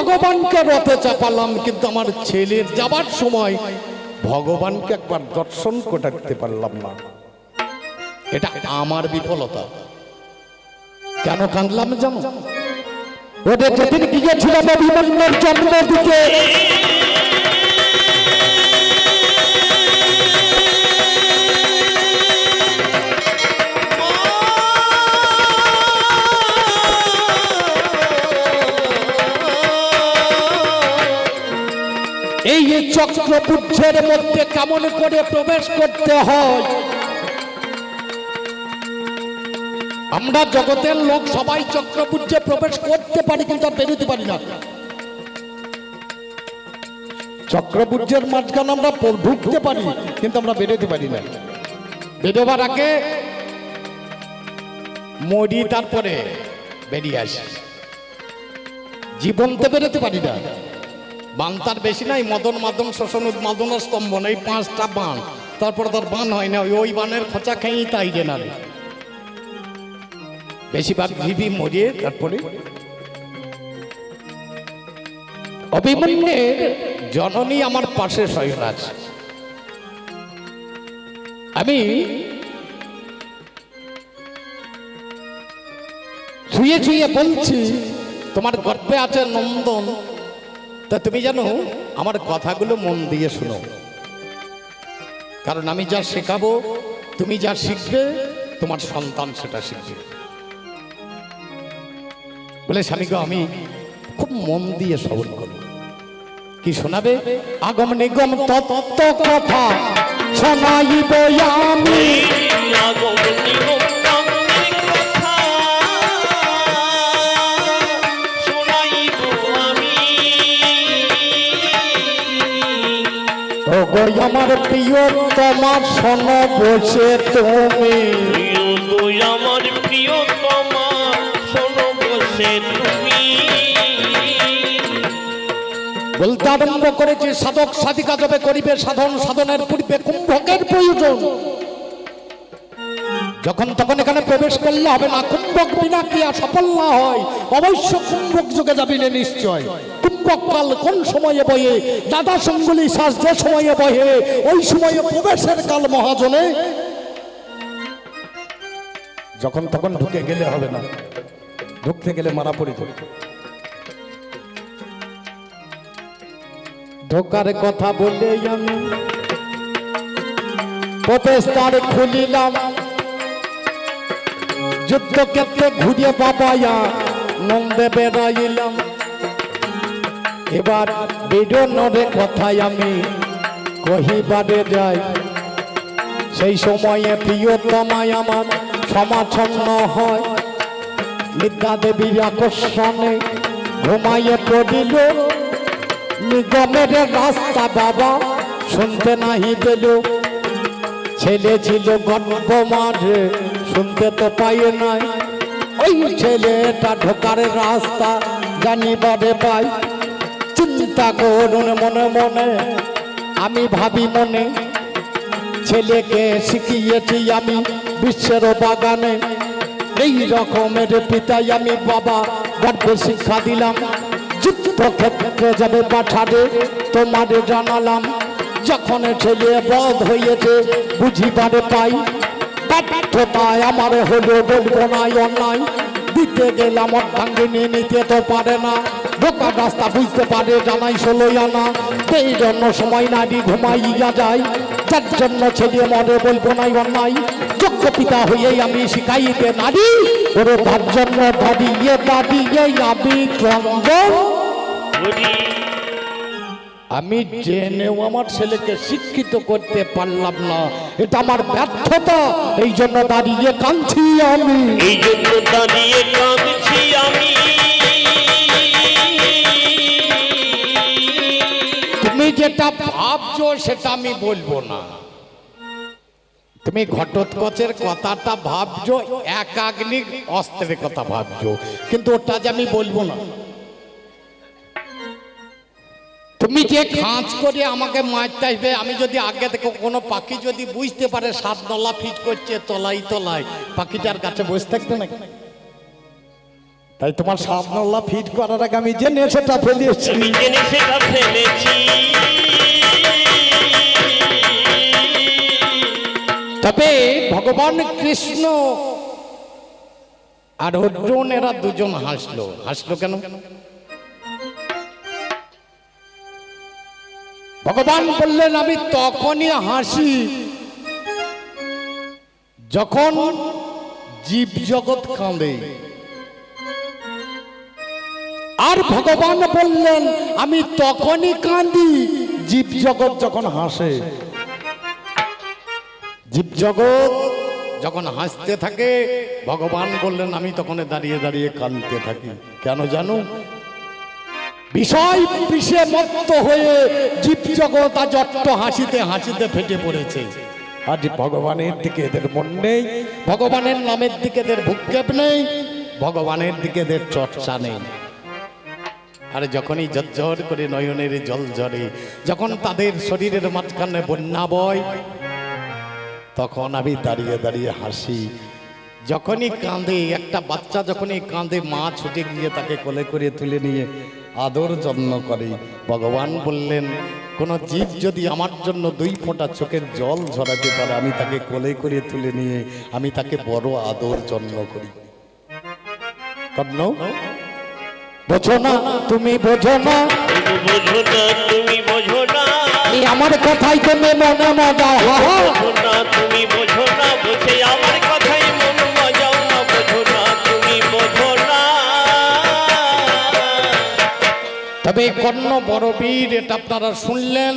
ভগবানকে রথে চাপালাম, কিন্তু আমার ছেলের যাবার সময় ভগবানকে একবার দর্শন করতে পারলাম না। এটা আমার বিফলতা। কেন কাঁদলাম জানো? ওদের যেদিন গিয়েছিলাম অভিমন্যুর জন্ম দিতে এই চক্রপুচ্ছের মধ্যে কেমন করে প্রবেশ করতে হয়? আমরা জগতের লোক সবাই চক্রপুঞ্জে প্রবেশ করতে পারি, কিন্তু বেরোতে পারি না। চক্রপুঞ্জের মাঝখানে আমরা ঢুকতে পারি, কিন্তু আমরা বেরোতে পারি না। বেরোবার আগে মরি, তারপরে বেরিয়ে আসি। জীবনতে বেরোতে পারি না। বান তার বেশি নাই, মদন মাদন, শোষণ উন্মাদন স্তম্ভন এই পাঁচটা বান। তারপর তার বান হয় না, ওই- বানের খোঁচা খেয়েই তাই না বেশিরভাগ ভিবি মরিয়ে তারপরে অভিমন্যের জননী আমার পাশে শয়ন আছে আমি ছুঁয়ে ছুঁয়ে বলছি, তোমার গর্বে আছে নন্দন তা তুমি জানো, আমার কথাগুলো মন দিয়ে শুনো। কারণ আমি যা শেখাবো, তুমি যা শিখবে, তোমার সন্তান সেটা শিখবে। বলে স্বামীকে আমি খুব মন দিয়ে শ্রবণ করব। কি শোনাবে? আগম নিগম তত্ত্ব কথা শোনাইব আমি। আমার প্রিয় তোমার শোন বসে তুমি আমার প্রিয়তমা, শোনো বসে তুমি। বলতে আরম্ভ করেছে সাধক সাধিকা যবে করিবে সাধন সাধনের পূর্বে কুম্ভকের প্রয়োজন যখন তখন এখানে প্রবেশ করলে হবে না কুম্ভক বিনা ক্রিয়া সফল না হয়, অবশ্য কুম্ভক যুগে যাবিলে নিশ্চয়। কুম্ভক কাল কোন সময়ে বয়ে? দাদা সঙ্গুলি শ্বাস যে সময়ে বহে, ওই সময়ে প্রবেশের কাল মহাজনে। যখন তখন ঢুকে গেলে হবে না। ঢুকতে গেলে মারা পড়ে যাবে। ঢোকার কথা বলে আমি, প্রবেশদ্বার খুলিলাম। যুদ্ধক্ষেত্রে ঘুরিয়ে বাবায়া নন্দে বেড়াইলাম এবার বেরোনোরে কথায় আমি কহিবারে যাই। সেই সময়ে প্রিয়তমায় আমার সমাচ্ছন্ন হয়। বিদ্যা দেবীর আকর্ষণে ঘুমাইয়ে পড়িল। নিগমের রাস্তা বাবা শুনতে নাহি পেল। ছেলে ছিল গর্ভ মাঝে শুনতে তো পাই নাই। ওই ছেলেটা ঢোকার রাস্তা জানিবারে পাই। চিন্তা করুন মনে মনে, আমি ভাবি মনে, ছেলেকে শিখিয়েছি আমি বিশ্বের বাগানে। এই রকমের পিতাই আমি বাবা, গর্বে শিক্ষা দিলাম। যুদ্ধক্ষেত্রে যাবে পাঠারে তোমারে জানালাম। যখন ছেলে বধ হয়েছে, বুঝিবারে পাই। আমার হলো বলব নাই, অন্যায়। দিতে গেলাম অর্ধাঙ্গিনী নিতে তো পারে না। ঢোকার রাস্তা বুঝতে পারে, জানাই ষোলোই আনা। এই জন্য সময় নারী ঘুমাইয়া যায়। যার জন্য ছেলে মরে বলব নাই, অন্যায়। যোগ্য পিতা হয়েই আমি শিখাইতে নারী। ওরে তার জন্য দাঁড়িয়ে দাঁড়িয়ে আমি হরি আমি জেনেও আমার ছেলেকে শিক্ষিত করতে পারলাম না। এটা আমার ব্যর্থতা। এই জন্য দাঁড়িয়ে কাঁদছি আমি। এই জন্য দাঁড়িয়ে কাঁদছি আমি। তুমি যেটা ভাবছ সেটা আমি বলব না। তুমি ঘটোৎকচের কথাটা ভাবছ একাগ্নিক অস্ত্রের কথা ভাবছ। কিন্তু ওটা যে আমি বলব না। তুমি যে খাঁচ করে আমাকে মারতে আসবে আমি যদি আগে থেকে কোনো পাখি যদি বুঝতে পারে সাত নলা ফিট করছে তলাই তলায় পাখিটার কাছে বসে থাকতো নাকি? তাই তোমার সাবনাল্লা ফিট করার আগে আমি জেনে সেটা ফেলিয়েছি আমি জেনে সেটা ফেলেছি। তবে ভগবান কৃষ্ণ আর অর্জুন এরা দুজন হাসলো। হাসলো কেন? ভগবান বললেন, আমি তখনই হাসি, যখন জীব জগৎ কাঁদে। আর ভগবান বললেন, আমি তখনই কাঁদি, জীব জগৎ যখন হাসে। জীবজগৎ যখন হাসতে থাকে, ভগবান বললেন, আমি তখন দাঁড়িয়ে দাঁড়িয়ে কাঁদতে থাকি। কেন জানো? বিষয় বিষে মত্ত হয়ে জীবজগৎ আজ অট্ট হাসিতে হাসিতে ফেটে পড়েছে। আজ ভগবানের দিকে এদের মন নেই, ভগবানের নামের দিকে এদের ভূক্ষেপ নেই, ভগবানের দিকে এদের চর্চা নেই। আর যখনই ঝরঝর করে নয়নের জল ঝরে, যখন তাদের শরীরের মাঝখানে বন্যা বয়, তখন আমি দাঁড়িয়ে দাঁড়িয়ে হাসি। যখনই কাঁদে, একটা বাচ্চা যখনই কাঁদে, মা ছুটে গিয়ে তাকে কোলে করে তুলে নিয়ে আদর যত্ন করে। ভগবান বললেন কোন জীব যদি আমার জন্য দুই ফোঁটা চোখের জল ঝরাতে পারে আমি তাকে কোলে করে তুলে নিয়ে আমি তাকে বড় আদর যত্ন করি। কর্ণ বোঝো না তুমি বোঝো না। তুমি বোঝো না তুমি বোঝো না। আমার কথাই তুমি মনে। না। তুমি বোঝো না বুঝে আমার কথাই তবে কর্ণ বড় বীর, এটা আপনারা শুনলেন।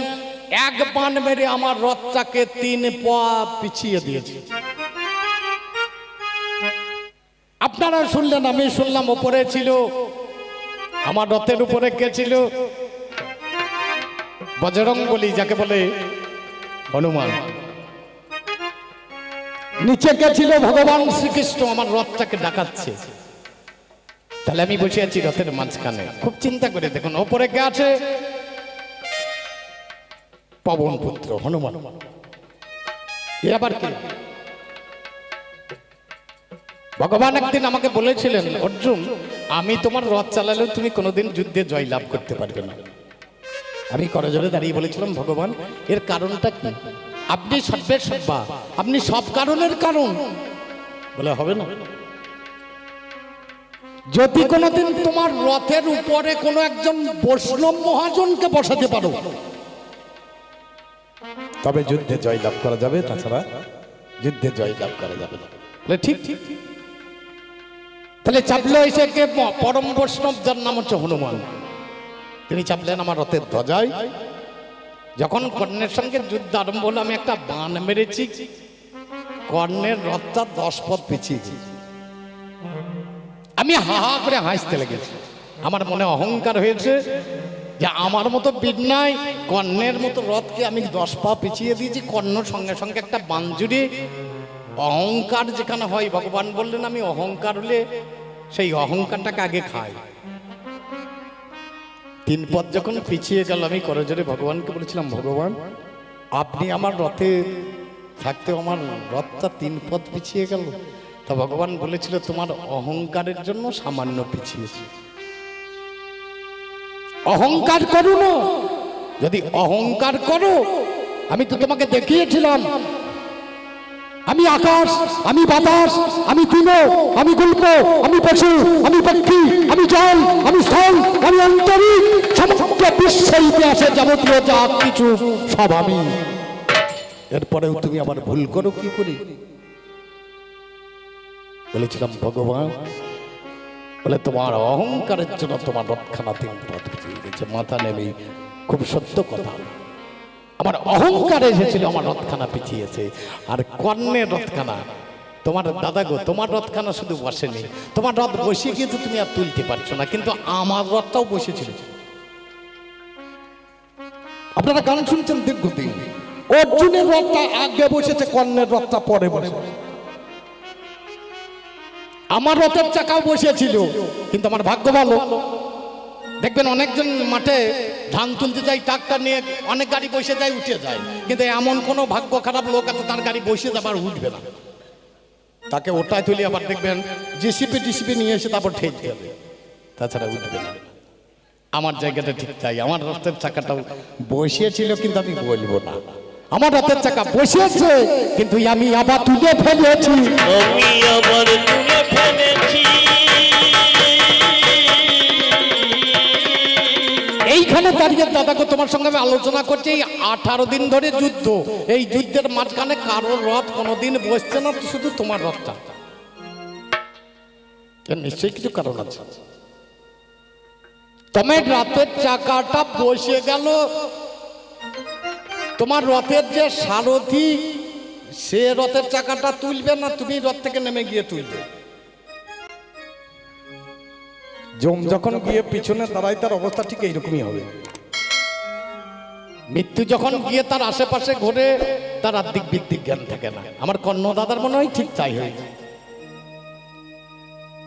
এক বান মেরে আমার রথটাকে তিন পা পিছিয়ে দিয়েছে। আপনারা শুনলেন, আমি শুনলাম, ওপরে ছিল। আমার রথের উপরে কে ছিল? বজরং বলি যাকে বলে হনুমান। নিচে কে ছিল? ভগবান শ্রীকৃষ্ণ আমার রথটাকে ডাকাচ্ছে। তাহলে আমি বসে আছি রথের মাঝখানে। খুব চিন্তা করে দেখুন, ওপরে আছে? পবন পুত্র, হনুমান। ভগবান একদিন আমাকে বলেছিলেন, অর্জুন, আমি তোমার রথ চালালেও তুমি কোনোদিন যুদ্ধে জয় লাভ করতে পারবে না। আমি করজোরে দাঁড়িয়ে বলেছিলাম, ভগবান, এর কারণটা কি? আপনি সর্বের সব্বা আপনি সব কারণের কারণ। বলে, হবে না। যদি কোনোদিন তোমার রথের উপরে কোনো একজন বৈষ্ণব মহাজনকে বসাতে পারো। তবে যুদ্ধে জয়লাভ করা যাবে তাছাড়া যুদ্ধে জয়লাভ করা যাবে না। ঠিক ঠিক তাহলে চাপলে এসে কে পরম বৈষ্ণব যার নাম হচ্ছে হনুমান। তিনি চাপলেন আমার রথের ধ্বজায়। যখন কর্ণের সঙ্গে যুদ্ধ আরম্ভ হলো আমি একটা বান মেরেছি। কর্ণের রথটা দশ পথ পিছিয়ে গেছে। আমি হা হা করে হাসতে লেগেছি। আমার মনে অহংকার হয়েছে যে আমার মতো বিদ্যায় কর্ণের মতো রথকে আমি দশ পা পিছিয়ে দিয়েছি, কর্ণ সঙ্গে সঙ্গে একটা বাঞ্জুরি। অহংকার যেখানে হয়, ভগবান বললেন, আমি অহংকার হলে সেই অহংকারটাকে আগে খাই। তিন পথ যখন পিছিয়ে গেল, আমি করজোরে ভগবানকে বলেছিলাম, ভগবান, আপনি আমার রথে থাকতেও আমার রথটা তিন পথ পিছিয়ে গেল। তা ভগবান বলেছিল, তোমার অহংকারের জন্য সামান্য পিছিয়েছে অহংকার করো না। যদি অহংকার করো, আমি তো তোমাকে দেখিয়েছিলাম। আমি আকাশ, আমি বাতাস, আমি তৃণ আমি গল্প, আমি পশু, আমি পক্ষী, আমি জল, আমি স্থল, আমি অন্তরিক সমগ্র বিশ্ব ইতিহাসে যাবতীয় যা কিছু সব আমি। এরপরেও তুমি আবার ভুল করো, কি করে? বলেছিলাম, ভগবান, বলে তোমার অহংকারের জন্য তোমার রক্ষানা তিন পথ গেছে মাথা নেমে খুব সত্য কথা। আমার অহংকার এসেছিল, আমার রথখানা পিছিয়েছে। আর কর্ণের রথখানা তোমার দাদা গো, তোমার রথখানা শুধু বসেনি। তোমার রথ বসে কিন্তু তুমি আর তুলতে পারছ না, কিন্তু আমার রথটাও বসেছিল। আপনারা গান শুনছেন দীর্ঘদিন। অর্জুনের রথটা আগে বসেছে কর্ণের রথটা পরে বসে আমার রথের চাকাও বসেছিল কিন্তু আমার ভাগ্য ভালো। দেখবেন অনেকজন মাঠে ধান তুলতে যায়, ট্রাক্টর নিয়ে অনেক গাড়ি বসে যায়, উঠে যায়। কিন্তু এমন কোনো ভাগ্য খারাপ লোক আছে, তার গাড়ি বসে যাবার উঠবে না। তাকে ওটায় তুলে আবার দেখবেন, জিসিপি টিসিপি নিয়ে এসে তারপর ঠেলতে হবে তাছাড়া উঠবে না। আমার জায়গাটা ঠিক তাই, আমার রথের চাকাটাও বসিয়েছিল, কিন্তু আমি বলব না। আমার রথের চাকা বসিয়েছে কিন্তু আমি আবার তুলে ফেলেছি। আমি আবার তুলে ফেলেছি। এইখানে দাঁড়িয়ে দাদাকে তোমার সঙ্গে আমি আলোচনা করছি এই আঠারো দিন ধরে যুদ্ধ। এই যুদ্ধের মাঝখানে কারোর রথ কোনোদিন বসছে না শুধু তোমার রথটা। নিশ্চয়ই কিছু কারণ আছে। তোমার রাতের চাকাটা বসে গেল তোমার রথের যে সারথি সে রথের চাকাটা তুলবে না তুমি রথ থেকে নেমে গিয়ে তুলবে। জম যখন গিয়ে পিছনে দাঁড়ায় তার অবস্থা ঠিক এইরকমই হবে। মৃত্যু যখন গিয়ে তার আশেপাশে ঘোরে তার আর্ধিক ভিত্তিক জ্ঞান থাকে না। আমার কর্ণ দাদার মনে হয় ঠিক তাই হয়েছে।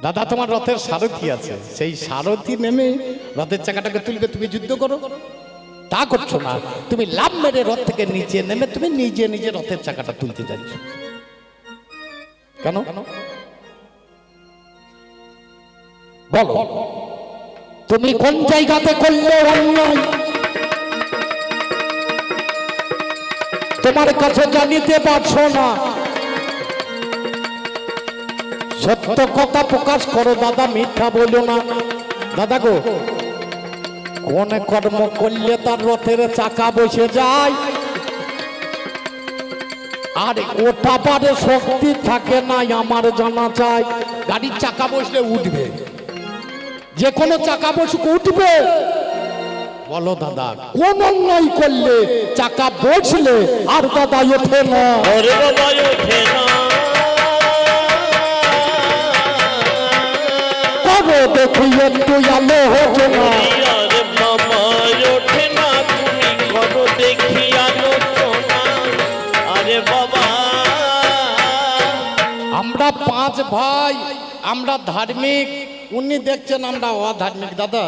দাদা তোমার রথের সারথি আছে। সেই সারথি নেমে রথের চাকাটাকে তুলবে তুমি যুদ্ধ করো। তা করছ না। তুমি লাভ মেরে রথ থেকে নিচে নেমে তুমি নিজে নিজে রথের চাকাটা তুলতে যাচ্ছ। কেন? বলো। তুমি কোন জায়গাতে করলে অন্যায়? তোমার কাছে জানিতে পারছ না। সত্য কথা প্রকাশ করো, দাদা, মিথ্যা বলো না। দাদা গো কোন কর্ম করলে তার রথের চাকা বসে যায়? আর ওটা পারে শক্তি থাকে না আমার জানা চাই। গাড়ির চাকা বসলে উঠবে। যে কোনো চাকা বসুক উঠবে। বলো দাদা কোন অন্যায় করলে চাকা বসলে আর দাদা ওঠে না? দেখি একটু আলো হচ্ছে না। আমরা পাঁচ ভাই, আমরা ধার্মিক। উনি দেখছেন আমরা অধার্মিক। দাদা,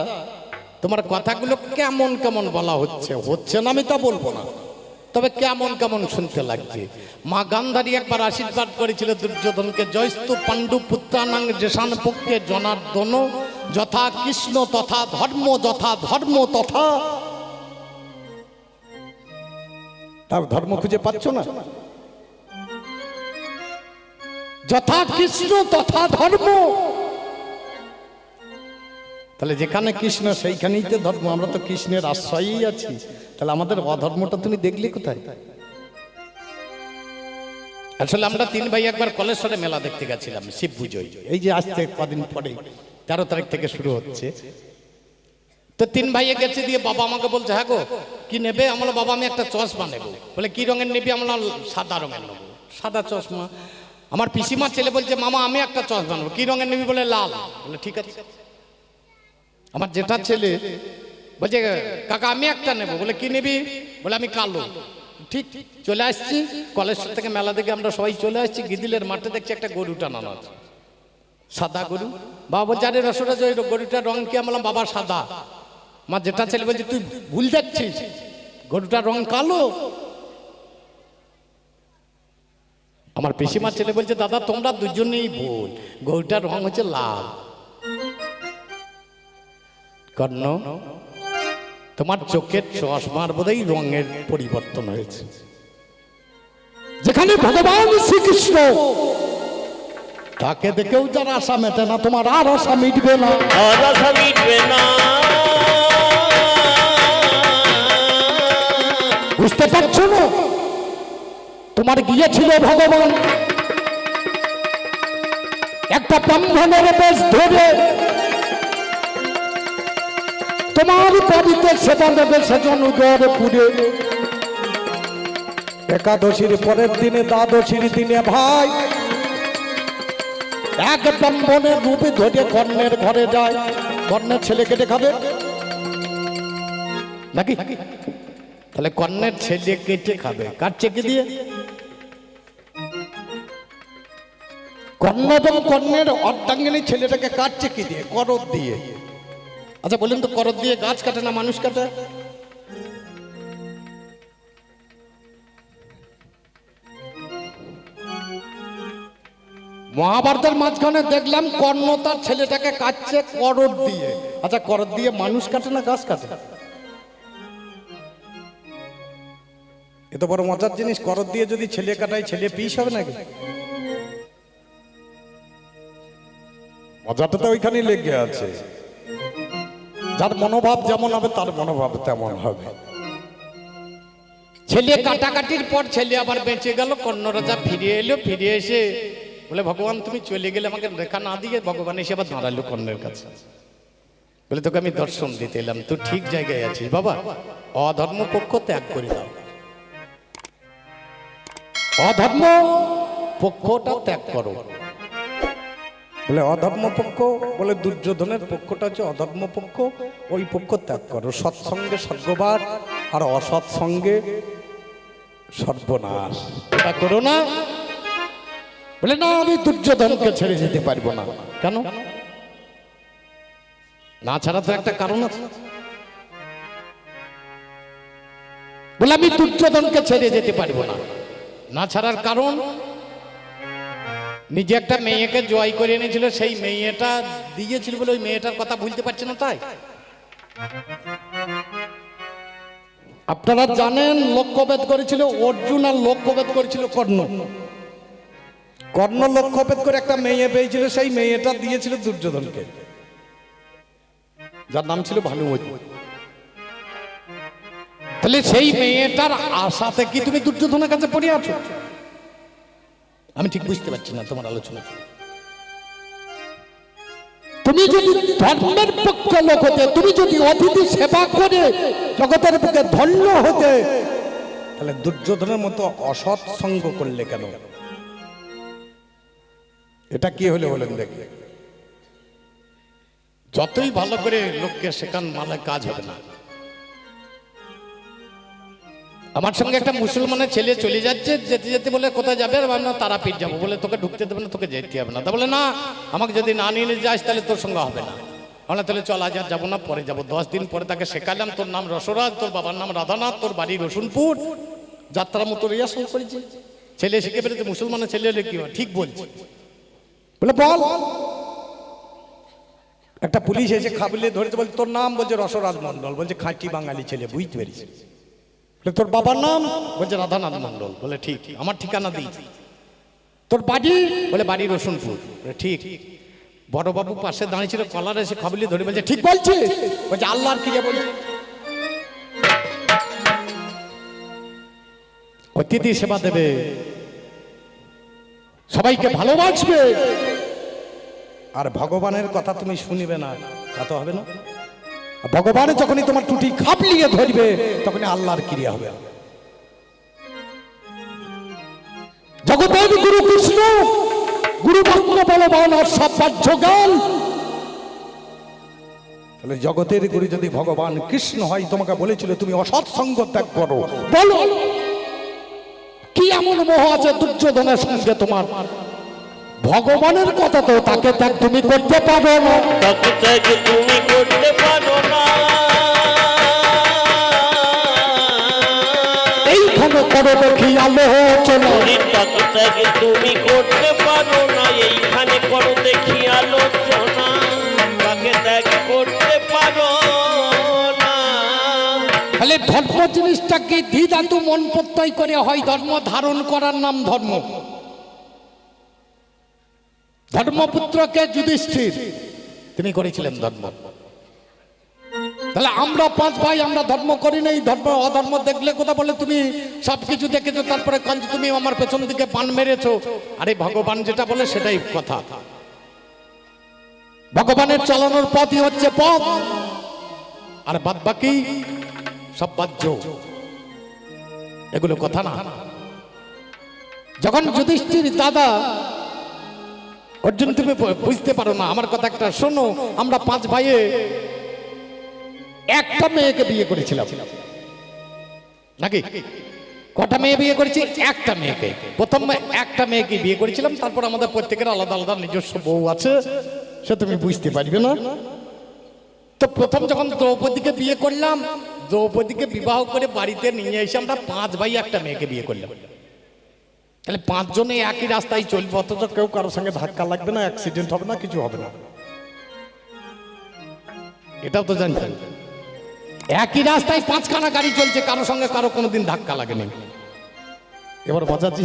তোমার কথাগুলো কেমন কেমন বলা হচ্ছে? হচ্ছে না আমি তা বলব না। তবে কেমন কেমন শুনতে লাগছে। মা গান্ধারী একবার আশীর্বাদ করেছিল দুর্যোধনকে, জয়স্তু পাণ্ডু পুত্রানাং যেসান পক্ষে জনার্দন, যথা কৃষ্ণ তথা ধর্ম, যথা ধর্ম তথা তার ধর্ম খুঁজে পাচ্ছ না? যথা কৃষ্ণ, তথা ধর্ম। তাহলে যেখানে কৃষ্ণ, সেইখানেই তো ধর্ম। আমরা তো কৃষ্ণের আশ্রয়েই আছি। তাহলে আমাদের অধর্মটা তুমি দেখলে কোথায়? আসলে আমরা তিন ভাই একবার কলেশ্বরে মেলা দেখতে গেছিলাম, শিব পুজোয়। এই যে আসছে কদিন পরে তেরো তারিখ থেকে শুরু হচ্ছে। তো তিন ভাইয়ে গেছে দিয়ে বাবা আমাকে বলছে হ্যাঁ গো, কি নেবে? আমরা বাবা আমি একটা চশমা নেব। বলে, কি রঙের নেবি? আমরা সাদা রঙের নেব। সাদা চশমা। আমার পিসিমার ছেলে বলছে, মামা, আমি একটা চশমা নেব কি রঙের নেবি বলে? লাল। বলে, ঠিক আছে। আমার জেঠা ছেলে বলছে, কাকা, আমি একটা নেব। বলে, কি নেবি? বলে, আমি কালো। ঠিক, চলে আসছি। কলেজ থেকে মেলা থেকে আমরা সবাই চলে আসছি। গিদিলের মাঠে দেখছি একটা গরু টানানো আছে। সাদা গরু। বাবা বলছে, আরে রসরাজ ওই গরুটার রং কি? আমলাম বাবা, সাদা। মা যেটা ছেলে বলছে, তুই ভুল যাচ্ছিস গরুটার রং কালো? আমার পিসিমার ছেলে বলছে দাদা তোমরা দুজনেই ভুল। গরুটার রং হচ্ছে লাল। কর্ণ তোমার চোখের চশমার বোধহয় রঙের পরিবর্তন হয়েছে। যেখানে ভগবান শ্রীকৃষ্ণ তাকে দেখেও যার আশা মেটে না তোমার আর আশা মিটবে না। আর আশা মিটবে না। বুঝতে পারছ না? তোমার গিয়েছিল ভগবান। একটা ব্রাহ্মণের বেশ ধরে। তোমার বাড়িতে সেবা দেবে সেজন পুরে একাদশীর পরের দিনে, দ্বাদশীর দিনে ভাই, এক ব্রাহ্মণের রূপে ধরে কর্ণের ঘরে যায়। কর্ণের ছেলে কেটে খাবে নাকি? তাহলে কর্ণের ছেলে কেটে খাবে কার চেকে দিয়ে? কর্ণ এবং কর্ণের অর্ধাঙ্গিনী ছেলেটাকে কাটছে কি দিয়ে, করদ দিয়ে। আচ্ছা বলুন তো, করদ দিয়ে গাছ কাটে না, মানুষ কাটে? মহাভারতের মাঝখানে দেখলাম কর্ণ তার ছেলেটাকে কাটছে করদ দিয়ে। আচ্ছা করদ দিয়ে মানুষ কাটে না, গাছ কাটে? এ তো বড় মজার জিনিস, করদ দিয়ে যদি ছেলে কাটায়, ছেলে পিস হবে নাকি? মজাটা তো ওইখানেই লেগে আছে। যার মনোভাব যেমন হবে, তার মনোভাব তেমন হবে। ছেলে কাটাকাটির পর ছেলে আবার বেঁচে গেল কর্ণ রাজা ফিরে এলো, ফিরে এসে বলে, ভগবান, তুমি চলে গেলে আমাকে রেখা না দিয়ে ভগবান এসে আবার দাঁড়াল কর্ণের কাছে। বলে, তোকে আমি দর্শন দিতে এলাম, তুই ঠিক জায়গায় আছিস বাবা। অধর্ম পক্ষ ত্যাগ করে দাও। অধর্ম পক্ষটা ত্যাগ করো। বলে অধর্ম পক্ষ বলে, দুর্যোধনের পক্ষটা হচ্ছে অধর্ম পক্ষ ওই পক্ষ ত্যাগ করো। সৎসঙ্গে স্বর্গবার আর অসৎসঙ্গে সর্বনাশ। এটা করো না। বলে, না, আমি দুর্যোধনকে ছেড়ে যেতে পারব না। কেন? না ছাড়া তো একটা কারণ আছে। বলে, আমি দুর্যোধনকে ছেড়ে যেতে পারব না। না ছাড়ার কারণ? নিজে একটা মেয়েকে জয় করে এনেছিল, সেই মেয়েটা দিয়েছিল বলে ওই মেয়েটার কথা ভুলতে পারছে না তাই। আপনারা জানেন লক্ষ্যভেদ করেছিল অর্জুন আর লক্ষ্যভেদ করেছিল কর্ণ। কর্ণ লক্ষ্যভেদ করে একটা মেয়ে পেয়েছিল, সেই মেয়েটা দিয়েছিল দুর্যোধনকে। যার নাম ছিল ভানুমতি। তাহলে সেই মেয়েটার আশাতে কি তুমি দুর্যোধনের কাছে পড়ে আছো? আমি ঠিক বুঝতে পারছি না তোমার আলোচনা। তুমি যদি ধর্মের পক্ষ লোক হতে তুমি যদি অতিথি সেবা করে জগতের পক্ষে ধন্য হতে তাহলে দুর্যোধনের মতো অসৎ সঙ্গ করলে কেন? এটা কি হলে বলেন দেখে। যতই ভালো করে লোককে শেখান মালে কাজ হবে না। আমার সঙ্গে একটা মুসলমানের ছেলে চলে যাচ্ছে যেতে যেতে বলে কোথায় যাবে? আর বললাম, তারাপীঠ যাব। বলে তোকে ঢুকতে দেবে না তোকে যেতে হবে না। তা বলে না আমাকে যদি না নিয়ে যাস তাহলে তোর সঙ্গে হবে না। আমরা তাহলে চল আজ আর যাব না পরে যাব। দশ দিন পরে তাকে শেখালাম তোর নাম রসরাজ তোর বাবার নাম রাধানাথ তোর বাড়ি রসুনপুর। যাত্রা মতো রিহার্সাল করেছি। ছেলে শিখে পেরেছে মুসলমানের ছেলে হলে কি হয় ঠিক বলছি। বলে বল। একটা পুলিশ এসে খাবলে ধরেছে বলছে তোর নাম বলছে রসরাজ মন্ডল বলছে খাঁটি বাঙালি ছেলে বুঝতে পেরেছি তোর বাবার নাম? বলছে রাধানাথ মন্ডল বলে ঠিক আমার ঠিকানা দিয়েছি তোর বাড়ি? বলে বাড়ি রসুনপুর। বলে ঠিক। বড়বাবু পাশে দাঁড়িয়েছিল কলার এসে খাবলি ধরে বলছে ঠিক বলছে বলছে আল্লাহর কি বলছে অতিথি সেবা দেবে। সবাইকে ভালোবাসবে। আর ভগবানের কথা তুমি শুনিবে না তা তো হবে না। আর ভগবানের যখনই তোমার টুটি খাপলিয়ে ধরবে, তখনই আল্লাহর ক্রিয়া হবে। জগতের গুরু কৃষ্ণ, গুরু ভক্ত বলবান আর সব বাহ্য জ্ঞান। তাহলে জগতের গুরু যদি ভগবান কৃষ্ণ হয়, তোমাকে বলেছিল, তুমি অসৎ সঙ্গ ত্যাগ করো। বলো, কি এমন মোহ আছে দুর্যোধনের সঙ্গে তোমার ভগবানের কথা তো তাকে ত্যাগ তুমি করতে পারো না। তাকে ত্যাগ তুমি করতে পারো না। এইখানে করো দেখি আলোচনা। হরির তাকে ত্যাগ তুমি করতে পারো না। এইখানে করো দেখি আলোচনা। তাকে ত্যাগ করতে পারো তাহলে ধর্ম জিনিসটাকে দ্বিধাতু মন প্রত্যয় করে হয় ধর্ম ধারণ করার নাম ধর্ম। ধর্মপুত্রকে যুধিষ্ঠির। তিনি করেছিলেন ধর্ম। তাহলে আমরা পাঁচ ভাই, আমরা ধর্ম করি নাই, ধর্ম, অধর্ম দেখলে কোথা বলে তুমি সব কিছু দেখেছ, তারপরে তুমি আমার পেছন দিকে পান মেরেছো। আরে ভগবান যেটা বলে সেটাই কথা। ভগবানের চালানোর পথই হচ্ছে পথ। আর বাদ বাকি সব বাহ্য। এগুলো কথা না। যখন যুধিষ্ঠির দাদা অর্জুন, তুমি বুঝতে পারো না। আমার কথা একটা শোনো। আমরা পাঁচ ভাইয়ে একটা মেয়েকে বিয়ে করেছিলাম। নাকি? কটা মেয়ে বিয়ে করেছি? একটা মেয়েকে। প্রথম একটা মেয়েকে বিয়ে করেছিলাম। তারপর আমাদের প্রত্যেকের আলাদা আলাদা নিজস্ব বউ আছে। সে তুমি বুঝতে পারবে না। তো প্রথম যখন দ্রৌপদীকে বিয়ে করলাম, দ্রৌপদীকে বিবাহ করে বাড়িতে নিয়ে এসে আমরা পাঁচ ভাই একটা মেয়েকে বিয়ে করলাম। তাহলে পাঁচজনে একই রাস্তায় চলবে, অথচ কেউ কারোর সঙ্গে ধাক্কা লাগবে না অ্যাক্সিডেন্ট হবে না, কিছু হবে না। এটাও তো জানছেন। একই রাস্তায় পাঁচখানা গাড়ি চলছে, কারোর সঙ্গে কারও কোনোদিন ধাক্কা লাগেনি। এবার বোঝাচ্ছি